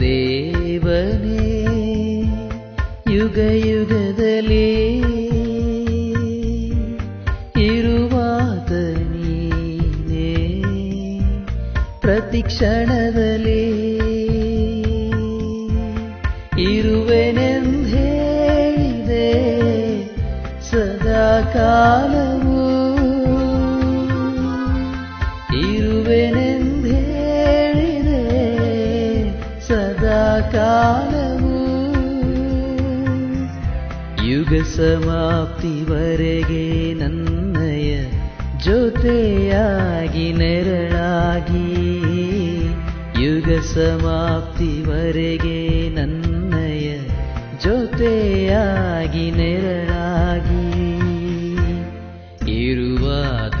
ದೇವನೇ ಯುಗ ಯುಗದಲ್ಲಿ ನೀನೇ ಪ್ರತಿ ಕ್ಷಣದಲ್ಲಿ ಸದಾ ಕಾಲವು ಕಾಲವು. ಯುಗ ಸಮಾಪ್ತಿವರೆಗೆ ನನ್ನಯ ಜೊತೆಯಾಗಿ ನೆರಳಾಗಿ. ಯುಗ ಸಮಾಪ್ತಿವರೆಗೆ ನನ್ನಯ ಜೊತೆಯಾಗಿ ನೆರಳಾಗಿ. ಇರುವಾದ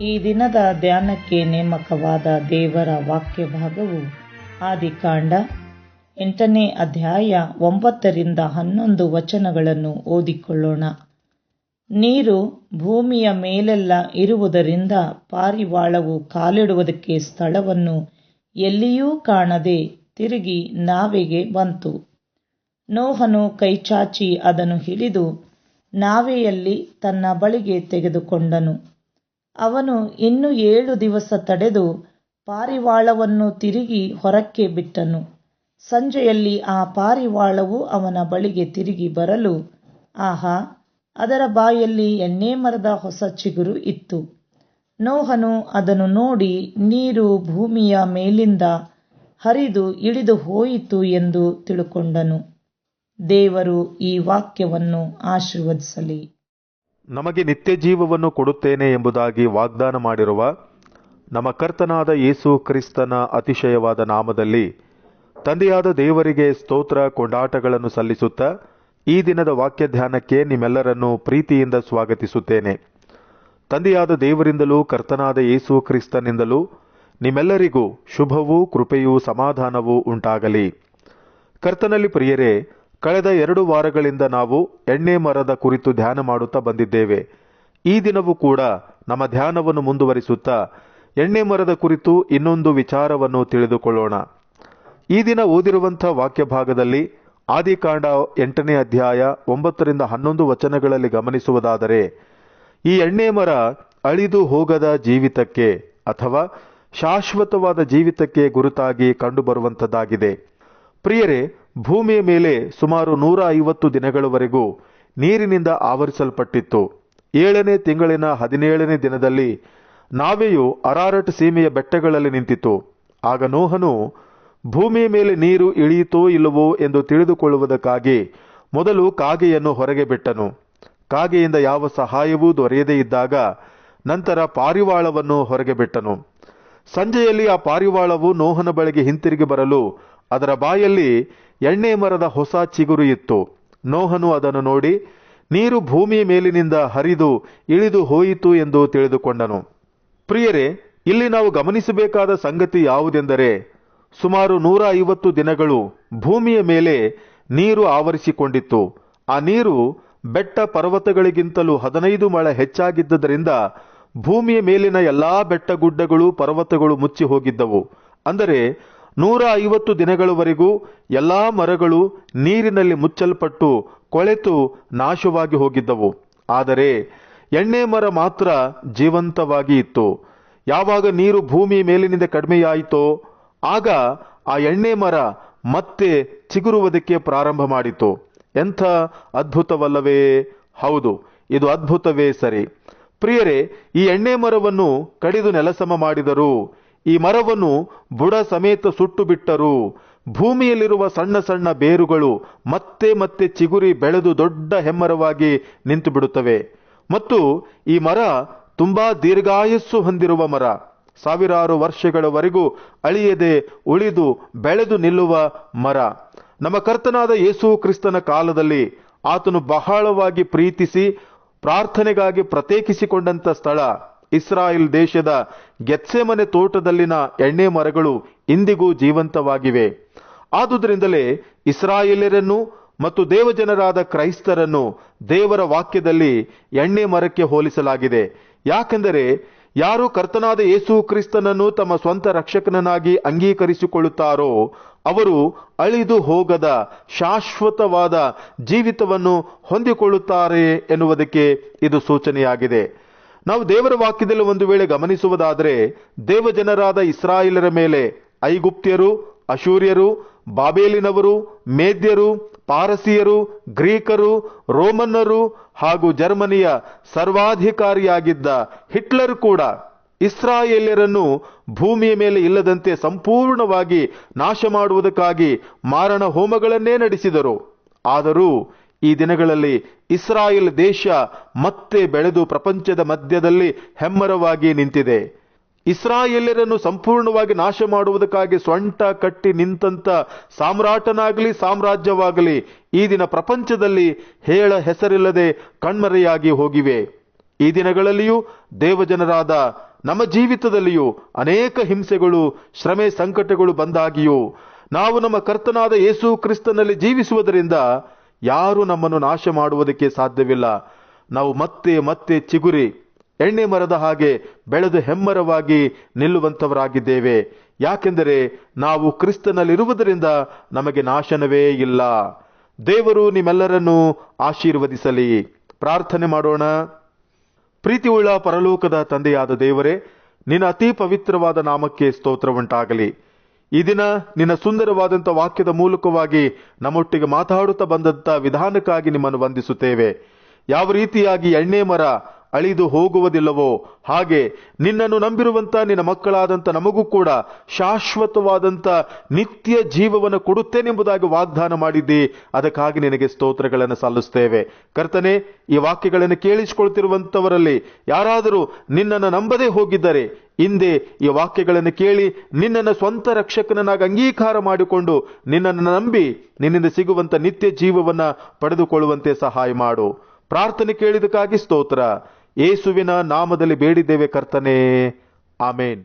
ಈ ದಿನದ ಧ್ಯಾನಕ್ಕೆ ನೇಮಕವಾದ ದೇವರ ವಾಕ್ಯ ಭಾಗವು ಆದಿಕಾಂಡ ಎಂಟನೇ ಅಧ್ಯಾಯ ಒಂಬತ್ತರಿಂದ ಹನ್ನೊಂದು ವಚನಗಳನ್ನು ಓದಿಕೊಳ್ಳೋಣ. ನೀರು ಭೂಮಿಯ ಮೇಲೆಲ್ಲ ಇರುವುದರಿಂದ ಪಾರಿವಾಳವು ಕಾಲಿಡುವುದಕ್ಕೆ ಸ್ಥಳವನ್ನು ಎಲ್ಲಿಯೂ ಕಾಣದೆ ತಿರುಗಿ ನಾವೆಗೆ ಬಂತು. ನೋಹನು ಕೈಚಾಚಿ ಅದನ್ನು ಹಿಡಿದು ನಾವೆಯಲ್ಲಿ ತನ್ನ ಬಳಿಗೆ ತೆಗೆದುಕೊಂಡನು. ಅವನು ಇನ್ನು ಏಳು ದಿವಸ ತಡೆದು ಪಾರಿವಾಳವನ್ನು ತಿರುಗಿ ಹೊರಕ್ಕೆ ಬಿಟ್ಟನು. ಸಂಜೆಯಲ್ಲಿ ಆ ಪಾರಿವಾಳವು ಅವನ ಬಳಿಗೆ ತಿರುಗಿ ಬರಲು, ಆಹಾ, ಅದರ ಬಾಯಲ್ಲಿ ಎಣ್ಣೆ ಮರದ ಹೊಸ ಚಿಗುರು ಇತ್ತು. ನೋಹನು ಅದನ್ನು ನೋಡಿ ನೀರು ಭೂಮಿಯ ಮೇಲಿಂದ ಹರಿದು ಇಳಿದು ಹೋಯಿತು ಎಂದು ತಿಳುಕೊಂಡನು. ದೇವರು ಈ ವಾಕ್ಯವನ್ನು ಆಶೀರ್ವದಿಸಲಿ. ನಮಗೆ ನಿತ್ಯ ಜೀವವನ್ನು ಕೊಡುತ್ತೇನೆ ಎಂಬುದಾಗಿ ವಾಗ್ದಾನ ಮಾಡಿರುವ ನಮ್ಮ ಕರ್ತನಾದ ಯೇಸು ಕ್ರಿಸ್ತನ ಅತಿಶಯವಾದ ನಾಮದಲ್ಲಿ ತಂದೆಯಾದ ದೇವರಿಗೆ ಸ್ತೋತ್ರ ಕೊಂಡಾಟಗಳನ್ನು ಸಲ್ಲಿಸುತ್ತಾ ಈ ದಿನದ ವಾಕ್ಯ ಧ್ಯಾನಕ್ಕೆ ನಿಮ್ಮೆಲ್ಲರನ್ನು ಪ್ರೀತಿಯಿಂದ ಸ್ವಾಗತಿಸುತ್ತೇನೆ. ತಂದೆಯಾದ ದೇವರಿಂದಲೂ ಕರ್ತನಾದ ಯೇಸು ಕ್ರಿಸ್ತನಿಂದಲೂ ನಿಮ್ಮೆಲ್ಲರಿಗೂ ಶುಭವೂ ಕೃಪೆಯೂ ಸಮಾಧಾನವೂ ಉಂಟಾಗಲಿ. ಕರ್ತನಲ್ಲಿ ಪ್ರಿಯರೇ ಕಳೆದ ಎರಡು ವಾರಗಳಿಂದ ನಾವು ಎಣ್ಣೆ ಮರದ ಕುರಿತು ಧ್ಯಾನ ಮಾಡುತ್ತಾ ಬಂದಿದ್ದೇವೆ. ಈ ದಿನವೂ ಕೂಡ ನಮ್ಮ ಧ್ಯಾನವನ್ನು ಮುಂದುವರಿಸುತ್ತಾ ಎಣ್ಣೆ ಮರದ ಕುರಿತು ಇನ್ನೊಂದು ವಿಚಾರವನ್ನು ತಿಳಿದುಕೊಳ್ಳೋಣ. ಈ ದಿನ ಓದಿರುವಂಥ ವಾಕ್ಯ ಭಾಗದಲ್ಲಿ ಆದಿಕಾಂಡ ಎಂಟನೇ ಅಧ್ಯಾಯ ಒಂಬತ್ತರಿಂದ ಹನ್ನೊಂದು ವಚನಗಳಲ್ಲಿ ಗಮನಿಸುವುದಾದರೆ, ಈ ಎಣ್ಣೆ ಮರ ಅಳಿದು ಹೋಗದ ಜೀವಿತಕ್ಕೆ ಅಥವಾ ಶಾಶ್ವತವಾದ ಜೀವಿತಕ್ಕೆ ಗುರುತಾಗಿ ಕಂಡುಬರುವಂಥದ್ದಾಗಿದೆ. ಪ್ರಿಯರೇ ಭೂಮಿಯ ಮೇಲೆ ಸುಮಾರು ನೂರ ಐವತ್ತು ದಿನಗಳವರೆಗೂ ನೀರಿನಿಂದ ಆವರಿಸಲ್ಪಟ್ಟಿತ್ತು. ಏಳನೇ ತಿಂಗಳಿನ ಹದಿನೇಳನೇ ದಿನದಲ್ಲಿ ನಾವೆಯು ಅರಾರಟ್ ಸೀಮೆಯ ಬೆಟ್ಟಗಳಲ್ಲಿ ನಿಂತಿತು ಆಗ ನೋಹನು, ಭೂಮಿಯ ಮೇಲೆ ನೀರು ಇಳಿಯಿತೋ ಇಲ್ಲವೋ ಎಂದು ತಿಳಿದುಕೊಳ್ಳುವುದಕ್ಕಾಗಿ ಮೊದಲು ಕಾಗೆಯನ್ನು ಹೊರಗೆ ಬಿಟ್ಟನು. ಕಾಗೆಯಿಂದ ಯಾವ ಸಹಾಯವೂ ದೊರೆಯದೇ ಇದ್ದಾಗ ನಂತರ ಪಾರಿವಾಳವನ್ನು ಹೊರಗೆ ಬಿಟ್ಟನು. ಸಂಜೆಯಲ್ಲಿ ಆ ಪಾರಿವಾಳವು ನೋಹನ ಬಳಿಗೆ ಹಿಂತಿರುಗಿ ಬರಲು ಅದರ ಬಾಯಲ್ಲಿ ಎಣ್ಣೆ ಮರದ ಹೊಸ ಚಿಗುರು ಇತ್ತು. ನೋಹನು ಅದನ್ನು ನೋಡಿ, ನೀರು ಭೂಮಿಯ ಮೇಲಿನಿಂದ ಹರಿದು ಇಳಿದು ಹೋಯಿತು ಎಂದು ತಿಳಿದುಕೊಂಡನು. ಪ್ರಿಯರೇ, ಇಲ್ಲಿ ನಾವು ಗಮನಿಸಬೇಕಾದ ಸಂಗತಿ ಯಾವುದೆಂದರೆ, ಸುಮಾರು ನೂರ ಐವತ್ತು ದಿನಗಳು ಭೂಮಿಯ ಮೇಲೆ ನೀರು ಆವರಿಸಿಕೊಂಡಿತ್ತು. ಆ ನೀರು ಬೆಟ್ಟ ಪರ್ವತಗಳಿಗಿಂತಲೂ ಹದಿನೈದು ಮಳೆ ಹೆಚ್ಚಾಗಿದ್ದರಿಂದ ಭೂಮಿಯ ಮೇಲಿನ ಎಲ್ಲಾ ಬೆಟ್ಟ ಗುಡ್ಡಗಳು ಪರ್ವತಗಳು ಮುಚ್ಚಿ ಹೋಗಿದ್ದವು ಅಂದರೆ ನೂರ ಐವತ್ತು ದಿನಗಳವರೆಗೂ ಎಲ್ಲಾ ಮರಗಳು ನೀರಿನಲ್ಲಿ ಮುಚ್ಚಲ್ಪಟ್ಟು ಕೊಳೆತು ನಾಶವಾಗಿ ಹೋಗಿದ್ದವು. ಆದರೆ ಎಣ್ಣೆ ಮರ ಮಾತ್ರ ಜೀವಂತವಾಗಿ ಇತ್ತು. ಯಾವಾಗ ನೀರು ಭೂಮಿ ಮೇಲಿನಿಂದ ಕಡಿಮೆಯಾಯಿತೋ ಆಗ ಆ ಎಣ್ಣೆ ಮರ ಮತ್ತೆ ಚಿಗುರುವುದಕ್ಕೆ ಪ್ರಾರಂಭ ಮಾಡಿತು. ಎಂಥ ಅದ್ಭುತವಲ್ಲವೇ? ಹೌದು, ಇದು ಅದ್ಭುತವೇ ಸರಿ. ಪ್ರಿಯರೇ, ಈ ಎಣ್ಣೆ ಮರವನ್ನು ಕಡಿದು ನೆಲಸಮ ಮಾಡಿದರೂ ಈ ಮರವನ್ನು ಬುಡ ಸಮೇತ ಸುಟ್ಟು ಬಿಟ್ಟರು. ಭೂಮಿಯಲ್ಲಿರುವ ಸಣ್ಣ ಸಣ್ಣ ಬೇರುಗಳು ಮತ್ತೆ ಮತ್ತೆ ಚಿಗುರಿ ಬೆಳೆದು ದೊಡ್ಡ ಹೆಮ್ಮರವಾಗಿ ನಿಂತು ಬಿಡುತ್ತವೆ ಮತ್ತು ಈ ಮರ ತುಂಬಾ ದೀರ್ಘಾಯಸ್ಸು ಹೊಂದಿರುವ ಮರ. ಸಾವಿರಾರು ವರ್ಷಗಳವರೆಗೂ ಅಳಿಯದೆ ಉಳಿದು ಬೆಳೆದು ನಿಲ್ಲುವ ಮರ. ನಮ್ಮ ಕರ್ತನಾದ ಯೇಸು ಕ್ರಿಸ್ತನ ಕಾಲದಲ್ಲಿ ಆತನು ಬಹಳವಾಗಿ ಪ್ರೀತಿಸಿ ಪ್ರಾರ್ಥನೆಗಾಗಿ ಪ್ರತ್ಯೇಕಿಸಿಕೊಂಡಂಥ ಸ್ಥಳ. ಇಸ್ರಾಯೇಲ್ ದೇಶದ ಗೆತ್ಸೆಮನೆ ತೋಟದಲ್ಲಿನ ಎಣ್ಣೆ ಮರಗಳು ಇಂದಿಗೂ ಜೀವಂತವಾಗಿವೆ. ಆದುದರಿಂದಲೇ ಇಸ್ರಾಯೇಲರನ್ನು ಮತ್ತು ದೇವಜನರಾದ ಕ್ರೈಸ್ತರನ್ನು ದೇವರ ವಾಕ್ಯದಲ್ಲಿ ಎಣ್ಣೆ ಮರಕ್ಕೆ ಹೋಲಿಸಲಾಗಿದೆ. ಯಾಕೆಂದರೆ ಯಾರು ಕರ್ತನಾದ ಯೇಸು ಕ್ರಿಸ್ತನನ್ನು ತಮ್ಮ ಸ್ವಂತ ರಕ್ಷಕನನ್ನಾಗಿ ಅಂಗೀಕರಿಸಿಕೊಳ್ಳುತ್ತಾರೋ ಅವರು ಅಳಿದು ಹೋಗದ ಶಾಶ್ವತವಾದ ಜೀವಿತವನ್ನು ಹೊಂದಿಕೊಳ್ಳುತ್ತಾರೆ ಎನ್ನುವುದಕ್ಕೆ ಇದು ಸೂಚನೆಯಾಗಿದೆ. ನಾವು ದೇವರ ವಾಕ್ಯದಲ್ಲಿ ಒಂದು ವೇಳೆ ಗಮನಿಸುವುದಾದರೆ, ದೇವಜನರಾದ ಇಸ್ರಾಯೇಲರ ಮೇಲೆ ಐಗುಪ್ತ್ಯರು, ಅಶೂರ್ಯರು, ಬಾಬೇಲಿನವರು, ಮೇದ್ಯರು, ಪಾರಸಿಯರು, ಗ್ರೀಕರು, ರೋಮನ್ನರು ಹಾಗೂ ಜರ್ಮನಿಯ ಸರ್ವಾಧಿಕಾರಿಯಾಗಿದ್ದ ಹಿಟ್ಲರ್ ಕೂಡ ಇಸ್ರಾಯೇಲ್ಯರನ್ನು ಭೂಮಿಯ ಮೇಲೆ ಇಲ್ಲದಂತೆ ಸಂಪೂರ್ಣವಾಗಿ ನಾಶ ಮಾಡುವುದಕ್ಕಾಗಿ ಮಾರಣ ಹೋಮಗಳನ್ನೇ ನಡೆಸಿದರು. ಆದರೂ ಈ ದಿನಗಳಲ್ಲಿ ಇಸ್ರಾಯೇಲ್ ದೇಶ ಮತ್ತೆ ಬೆಳೆದು ಪ್ರಪಂಚದ ಮಧ್ಯದಲ್ಲಿ ಹೆಮ್ಮರವಾಗಿ ನಿಂತಿದೆ. ಇಸ್ರಾಯೇಲರನ್ನು ಸಂಪೂರ್ಣವಾಗಿ ನಾಶ ಮಾಡುವುದಕ್ಕಾಗಿ ಸ್ವಂಟ ಕಟ್ಟಿ ನಿಂತಂತ ಸಾಮ್ರಾಟನಾಗಲಿ, ಸಾಮ್ರಾಜ್ಯವಾಗಲಿ ಈ ದಿನ ಪ್ರಪಂಚದಲ್ಲಿ ಹೇಳ ಹೆಸರಿಲ್ಲದೆ ಕಣ್ಮರೆಯಾಗಿ ಹೋಗಿವೆ. ಈ ದಿನಗಳಲ್ಲಿಯೂ ದೇವಜನರಾದ ನಮ್ಮ ಜೀವಿತದಲ್ಲಿಯೂ ಅನೇಕ ಹಿಂಸೆಗಳು, ಶ್ರಮೆ ಸಂಕಟಗಳು ಬಂದಾಗಿಯೂ ನಾವು ನಮ್ಮ ಕರ್ತನಾದ ಯೇಸು ಕ್ರಿಸ್ತನಲ್ಲಿ ಜೀವಿಸುವುದರಿಂದ ಯಾರು ನಮ್ಮನ್ನು ನಾಶ ಮಾಡುವುದಕ್ಕೆ ಸಾಧ್ಯವಿಲ್ಲ. ನಾವು ಮತ್ತೆ ಮತ್ತೆ ಚಿಗುರಿ, ಎಣ್ಣೆ ಮರದ ಹಾಗೆ ಬೆಳೆದು ಹೆಮ್ಮರವಾಗಿ ನಿಲ್ಲುವಂತವರಾಗಿದ್ದೇವೆ ಯಾಕೆಂದರೆ ನಾವು ಕ್ರಿಸ್ತನಲ್ಲಿರುವುದರಿಂದ ನಮಗೆ ನಾಶನವೇ ಇಲ್ಲ. ದೇವರು ನಿಮ್ಮೆಲ್ಲರನ್ನೂ ಆಶೀರ್ವದಿಸಲಿ. ಪ್ರಾರ್ಥನೆ ಮಾಡೋಣ. ಪ್ರೀತಿಯುಳ್ಳ ಪರಲೋಕದ ತಂದೆಯಾದ ದೇವರೇ, ನಿನ್ನ ಅತಿ ಪವಿತ್ರವಾದ ನಾಮಕ್ಕೆ ಸ್ತೋತ್ರ ಉಂಟಾಗಲಿ ಈ ದಿನ ನಿನ್ನ ಸುಂದರವಾದಂಥ ವಾಕ್ಯದ ಮೂಲಕವಾಗಿ ನಮ್ಮೊಟ್ಟಿಗೆ ಮಾತಾಡುತ್ತಾ ಬಂದಂಥ ವಿಧಾನಕ್ಕಾಗಿ ನಿಮ್ಮನ್ನು ವಂದಿಸುತ್ತೇವೆ. ಯಾವ ರೀತಿಯಾಗಿ ಎಣ್ಣೆ ಮರ ಅಳಿದು ಹೋಗುವುದಿಲ್ಲವೋ ಹಾಗೆ ನಿನ್ನನ್ನು ನಂಬಿರುವಂತ ನಿನ್ನ ಮಕ್ಕಳಾದಂತ ನಮಗೂ ಕೂಡ ಶಾಶ್ವತವಾದಂತ ನಿತ್ಯ ಜೀವವನ್ನು ಕೊಡುತ್ತೇನೆಂಬುದಾಗಿ ವಾಗ್ದಾನ ಮಾಡಿದ್ದಿ. ಅದಕ್ಕಾಗಿ ನಿನಗೆ ಸ್ತೋತ್ರಗಳನ್ನು ಸಲ್ಲಿಸ್ತೇವೆ ಕರ್ತನೆ, ಈ ವಾಕ್ಯಗಳನ್ನು ಕೇಳಿಸಿಕೊಳ್ತಿರುವಂತವರಲ್ಲಿ ಯಾರಾದರೂ ನಿನ್ನನ್ನು ನಂಬದೇ ಹೋಗಿದ್ದರೆ ಹಿಂದೆ ಈ ವಾಕ್ಯಗಳನ್ನು ಕೇಳಿ ನಿನ್ನನ್ನು ಸ್ವಂತ ರಕ್ಷಕನನ್ನಾಗಿ ಅಂಗೀಕಾರ ಮಾಡಿಕೊಂಡು ನಿನ್ನನ್ನು ನಂಬಿ ನಿನ್ನಿಂದ ಸಿಗುವಂತ ನಿತ್ಯ ಜೀವವನ್ನು ಪಡೆದುಕೊಳ್ಳುವಂತೆ ಸಹಾಯ ಮಾಡು. ಪ್ರಾರ್ಥನೆ ಕೇಳಿದಕ್ಕಾಗಿ ಸ್ತೋತ್ರ. ಏಸುವಿನ ನಾಮದಲ್ಲಿ ಬೇಡಿದ್ದೇವೆ ಕರ್ತನೇ. ಆಮೇನ್.